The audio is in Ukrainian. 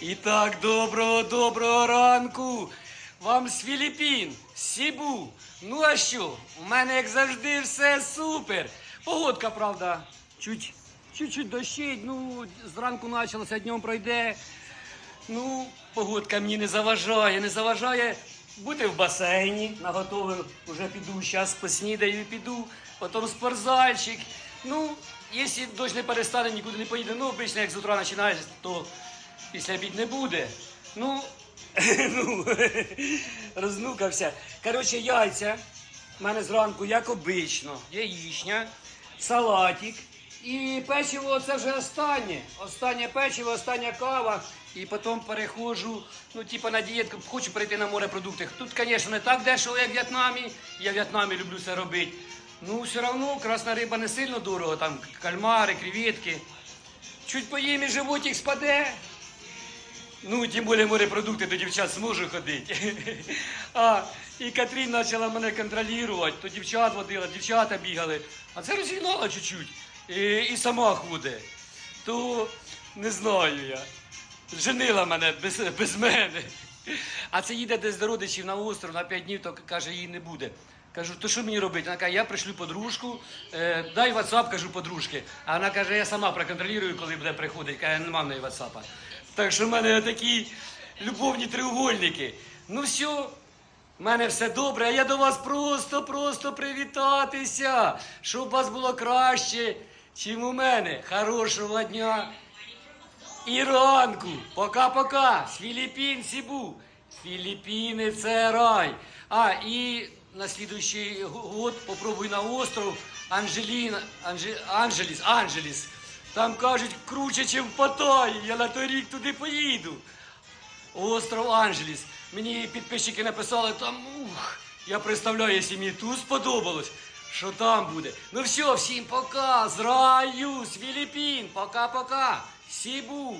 І так, доброго, доброго ранку. Вам з Філіппін, Сібу. Ну а що? У мене, як завжди, все супер. Погодка, правда, чуть, чуть-чуть дощить. Ну, зранку почалося, днем пройде. Ну, погодка мені не заважає, не заважає бути в басейні. Наготовив, вже піду, зараз поснідаю і піду, потім спортзальчик. Ну, якщо дощ не перестане, нікуди не поїде. Ну, обично, як з утра починаєш, то після обід не буде. Ну, ну рознукався. Коротше, яйця. У мене зранку, як обично, яєчня, салатик. І печиво це вже останнє. Останнє печиво, остання кава. І потім переходжу, ну, типу, на дієтку, хочу перейти на морепродукти. Тут, звісно, не так дешево, як в В'єтнамі. Я в В'єтнамі люблю це робити. Ну, все одно красна риба не сильно дорого, там кальмари, креветки. Чуть поїм і животик спаде. Ну, тим більше морепродукти до дівчат зможу ходити. А, і Катрін почала мене контролювати, то дівчат водила, дівчата бігали. А це розігнала чуть-чуть. І, і сама ходить. То не знаю я. Женила мене без, без мене. А це їде десь до родичів на остров на 5 днів, то каже, її не буде. Кажу, то що мені робити? Вона каже, я пришлю подружку, е, дай WhatsApp, кажу, подружки. А вона каже, я сама проконтролюю, коли буде приходити. Каже, нема в неї WhatsApp. Так що в мене такі любовні треугольники. Ну все, в мене все добре, а я до вас просто-просто привітатися, щоб у вас було краще, чим у мене. Хорошого дня і ранку. Пока-пока. З Філіппін Сібу. Філіппіни це рай. А, і на слідуючий год попробуй на остров Анжеліна, Анже, Анжеліс, Анжеліс. Там кажуть круче, ніж в Паттайі. Я на той рік туди поїду. Остров Анжеліс. Мені підписчики написали там, ух, я представляю, якщо мені тут сподобалось, що там буде. Ну все, всім пока, з раю, з Філіппін, пока-пока, Сібу.